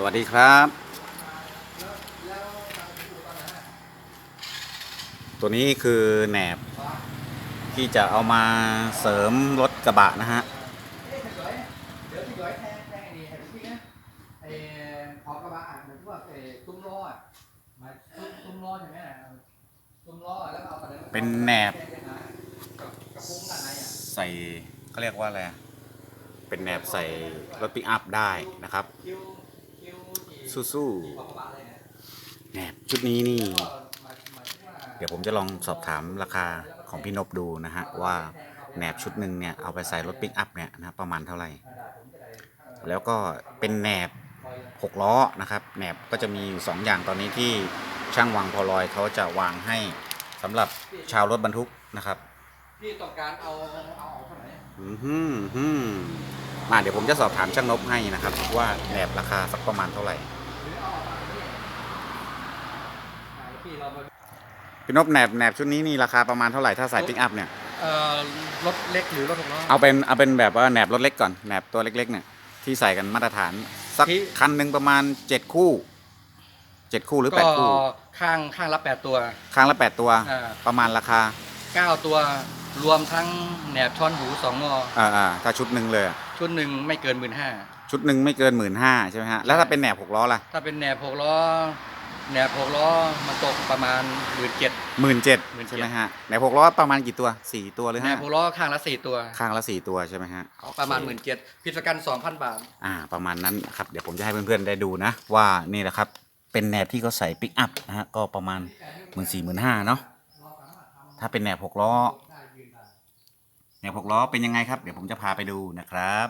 สวัสดีครับ ตัวนี้คือแหนบ ที่จะเอามาเสริมรถกระบะนะฮะเป็นแหนบ ใส่เขาเรียกว่าอะไร เป็นแหนบใส่รถปิกอัพได้นะครับ สู้ที่ของกระบะเลยนะๆแหนบชุดนี้นี่ก็หมายหมายถึงว่าเดี๋ยวผมจะลองสอบถามราคาของพี่นบดูนะฮะ ว่าแหนบชุดหนึ่งเนี่ยเอาไปใส่รถปิกอัพเนี่ยนะประมาณเท่าไหร่ แล้วก็เป็นแหนบ6ล้อนะครับแหนบก็จะมีอยู่2อย่างตอนนี้ที่ช่างวางพอลอยเขาจะวางให้สำหรับชาวรถบรรทุกนะครับพี่ต้องการเอาเอาออกเท่าไหร่อือหือหือมาเดี๋ยวผมจะสอบถามช่างนบให้นะครับ ว่าแหนบราคาสักประมาณเท่าไหร่ หรือเอาออกมาพี่อ่า พี่เราไปพี่นบแหนบแหนบชุดนี้นี่ราคาประมาณเท่าไหร่ถ้าใส่ปิกอัพเนี่ยเอ่อรถเล็กหรือรถหกล้อ เอาเป็นเอาเป็นแบบว่าแหนบรถเล็กก่อนแหนบตัวเล็กๆเนี่ยที่ใส่กันมาตรฐาน สักที่ คันหนึ่งประมาณ7คู่7คู่หรือก็8คู่ ข้างข้างละแปดตัวข้างละ8ตัว อ่า ประมาณราคาเก้าตัวรวมทั้งแหนบช้อนหูสองงออ่าอ่าถ้าชุดหนึ่งเลยอะชุดหนึ่งไม่เกินหมื่นห้าชุดหนึ่งไม่เกินหมื่นห้าใช่ไหมฮะแล้วถ้าเป็นแหนบหกล้อล่ะถ้าเป็นแหนบหกล้อ แหนบหกล้อมันตกประมาณหมื่นเจ็ด หมื่นเจ็ด17,000 ใช่ไหมฮะแหนบหกล้อประมาณกี่ตัวสี่ตัวหรือแหนห้าบหกล้อข้างละสี่ตัว ข้างละสี่ตัวใช่ไหมฮะประมาณหมื่นเจ็ดพิศกันสองพันบาท อ่า ประมาณนั้นนะครับเดี๋ยวผมจะให้เพื่อนๆได้ดูนะ ว่านี่แหละครับ เป็นแหนบที่เขาใส่ปิกอัพนะฮะก็ประมาณหมื่นสี่หมื่นห้าเนาะถ้าเป็นแหนบหกล้อแหนบหกล้อเป็นยังไงครับ เดี๋ยวผมจะพาไปดูนะครับ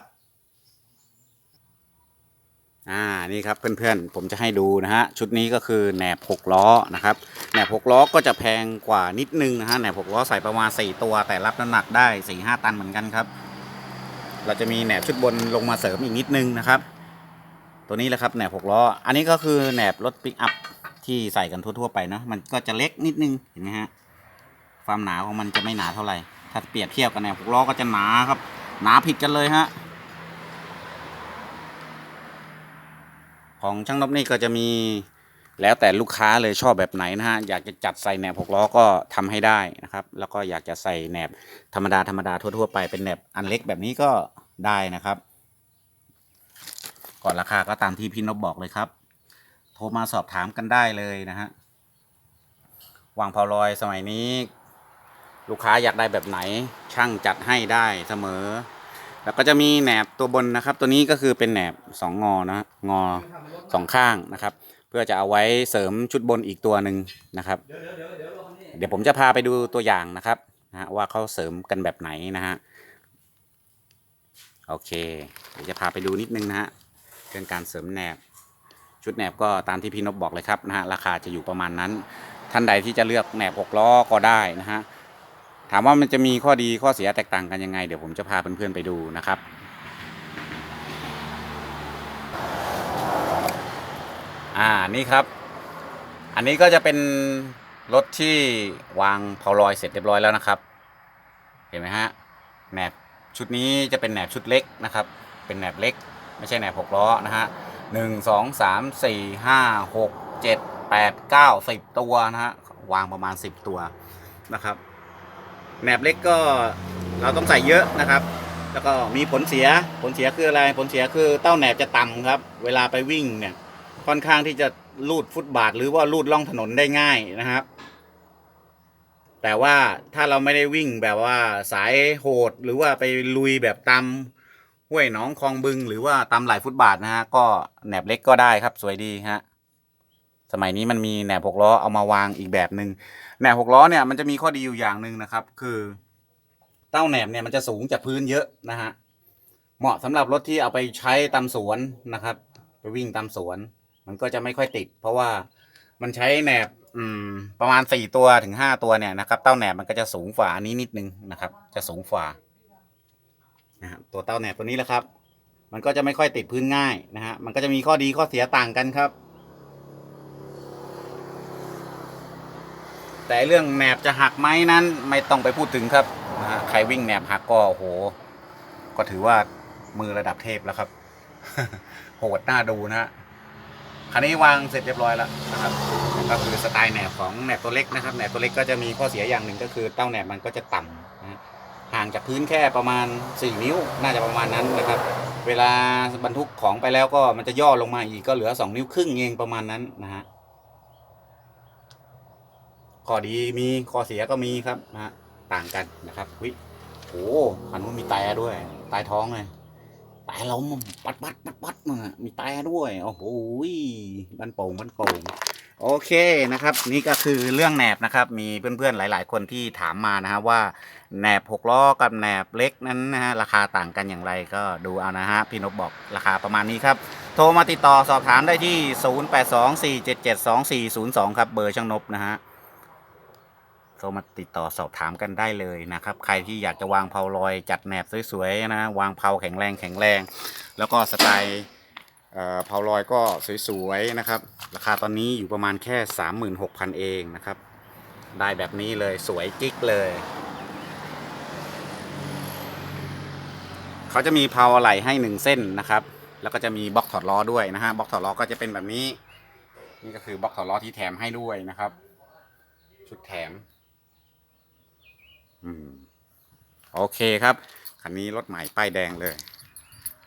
อ่านี่ครับเพื่อนๆผมจะให้ดูนะฮะชุดนี้ก็คือแหนบหกล้อนะครับแหนบหกล้อก็จะแพงกว่านิดนึงนะฮะแหนบหกล้อใส่ประมาณสี่ตัว แต่รับน้ำหนักได้สี่ห้าตันเหมือนกันครับ เราจะมีแหนบชุดบนลงมาเสริมอีกนิดนึงนะครับ ตัวนี้แหละครับแหนบหกล้ออันนี้ก็คือแหนบรถปิกอัพที่ใส่กันทั่วๆไปเนอะมันก็จะเล็กนิดนึงเห็นไหมฮะความหนาของมันจะไม่หนาเท่าไหร่ถ้าเปรียบเทียบกันแหนบหกล้อก็จะหนาครับ หนาผิดกันเลยฮะ ของช่างนบนี่ก็จะมีแล้วแต่ลูกค้าเลยชอบแบบไหนนะฮะ อยากจะจัดใส่แหนบหกล้อก็ทำให้ได้นะครับ แล้วก็อยากจะใส่แหนบธรรมดาธรรมดาทั่วๆไปเป็นแหนบอันเล็กแบบนี้ก็ได้นะครับ ก่อนราคาก็ตามที่พี่นบบอกเลยครับ โทรมาสอบถามกันได้เลยนะฮะวางพอลอยสมัยนี้ ลูกค้าอยากได้แบบไหนช่างจัดให้ได้เสมอ แล้วก็จะมีแหนบตัวบนนะครับ ตัวนี้ก็คือเป็นแหนบสองงอนะงอสองข้างนะครับ เพื่อจะเอาไว้เสริมชุดบนอีกตัวหนึ่งนะครับ เดี๋ยวผมจะพาไปดูตัวอย่างนะครับนะว่าเขาเสริมกันแบบไหนนะฮะโอเค เดี๋ยวจะพาไปดูนิดนึงนะฮะเรื่องการเสริมแหนบ ชุดแหนบก็ตามที่พี่นบบอกเลยครับนะฮะราคาจะอยู่ประมาณนั้น ท่านใดที่จะเลือกแหนบหกล้อก็ได้นะฮะ ถามว่ามันจะมีข้อดีข้อเสียแตกต่างกันยังไง เดี๋ยวผมจะพาเพื่อนๆไปดูนะครับอ่านี่ครับ อันนี้ก็จะเป็นรถที่วางเผาลอยเสร็จเรียบร้อยแล้วนะครับ เห็นไหมฮะแหนบชุดนี้จะเป็นแหนบชุดเล็กนะครับ เป็นแหนบเล็ก ไม่ใช่แหนบหกล้อนะฮะหนึ่งสองสามสี่ห้าหกเจ็ดแปดเก้าสิบตัวนะฮะวางประมาณสิบตัวนะครับ แหนบเล็กก็เราต้องใส่เยอะนะครับ แล้วก็มีผลเสียผลเสียคืออะไรผลเสียคือเต้าแหนบจะต่ำครับ เวลาไปวิ่งเนี่ยค่อนข้างที่จะลูดฟุตบาท หรือว่าลูดล่องถนนได้ง่ายนะครับ แต่ว่าถ้าเราไม่ได้วิ่งแบบว่าสายโหดหรือว่าไปลุยแบบตามห้วยหนองคลองบึง หรือว่าตามหลายฟุตบาทนะฮะก็แหนบเล็กก็ได้ครับสวยดีฮะ สมัยนี้มันมีแหนบหกล้อเอามาวางอีกแบบหนึ่งแหนบหกล้อเนี่ยมันจะมีข้อดีอยู่อย่างหนึ่งนะครับ คือเต้าแหนบเนี่ยมันจะสูงจากพื้นเยอะนะฮะเหมาะสำหรับรถที่เอาไปใช้ตามสวนนะครับ ไปวิ่งตามสวน มันก็จะไม่ค่อยติด เพราะว่ามันใช้แหนบอืมประมาณสี่ตัวถึงห้าตัวเนี่ยนะครับเต้าแหนบมันก็จะสูงกว่าอันนี้นิดนึงนะครับ จะสูงกว่านะฮะตัวเต้าแหนบตัวนี้แหละครับ มันก็จะไม่ค่อยติดพื้นง่ายนะฮะมันก็จะมีข้อดีข้อเสียต่างกันครับ แต่เรื่องแหนบจะหักไหมนั้นไม่ต้องไปพูดถึงครับนะฮะใครวิ่งแหนบหักก็โอ้โห ก็ถือว่ามือระดับเทพแล้วครับ โหดหน้าดูนะฮะคันนี้วางเสร็จเรียบร้อยแล้วนะครับ ก็คือสไตล์แหนบของแหนบตัวเล็กนะครับแหนบตัวเล็กก็จะมีข้อเสียอย่างหนึ่งก็คือเต้าแหนบมันก็จะต่ำนะฮะห่างจากพื้นแค่ประมาณ 4 นิ้ว น่าจะประมาณนั้นนะครับ เวลาบรรทุกของไปแล้วก็มันจะย่อลงมาอีกก็เหลือ 2 นิ้วครึ่งเองประมาณนั้นนะฮะ ข้อดีมีข้อเสียก็มีครับนะฮะต่างกันนะครับวิโอ้คันนู้นมีแตด้วยใต้ท้องเลยแต่ล้มปัดปัดปัดปัดมามีแตด้วยโอ้โหบันโป่งบันโป่งโอเคนะครับ นี่ก็คือเรื่องแหนบนะครับ มีเพื่อนๆหลาย ๆ คนที่ถามมานะฮะว่าแหนบหกล้อกับแหนบเล็กนั้นนะฮะราคาต่างกันอย่างไรก็ดูเอานะฮะพี่นพบอกราคาประมาณนี้ครับ โทรมาติดต่อสอบถามได้ที่ 0824772402 ครับเบอร์ช่างนบนะฮะ โทรมาติดต่อสอบถามกันได้เลยนะครับ ใครที่อยากจะวางเพาลอยจัดแหนบสวยๆนะวางเพาแข็งแรงแข็งแรง แล้วก็สไตล์เอ่อเผาลอยก็สวยๆนะครับ ราคาตอนนี้อยู่ประมาณแค่ 36,000 เองนะครับ ได้แบบนี้เลยสวยกิ๊กเลยเขาจะมีเพาไหลให้หนึ่งเส้นนะครับ แล้วก็จะมีบล็อกถอดล้อด้วยนะฮะบล็อกถอดล้อก็จะเป็นแบบนี้ นี่ก็คือบล็อกถอดล้อที่แถมให้ด้วยนะครับ ชุดแถม อืม โอเคครับ คันนี้รถใหม่ป้ายแดงเลย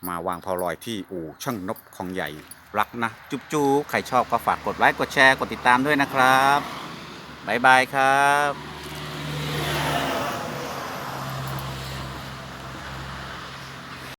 มาวางพอลอยที่อู่ช่างนบของใหญ่รักนะ จุ๊บจุ๊บใครชอบก็ฝากกดไลค์ กดแชร์ กดติดตามด้วยนะครับ บ๊ายบายครับ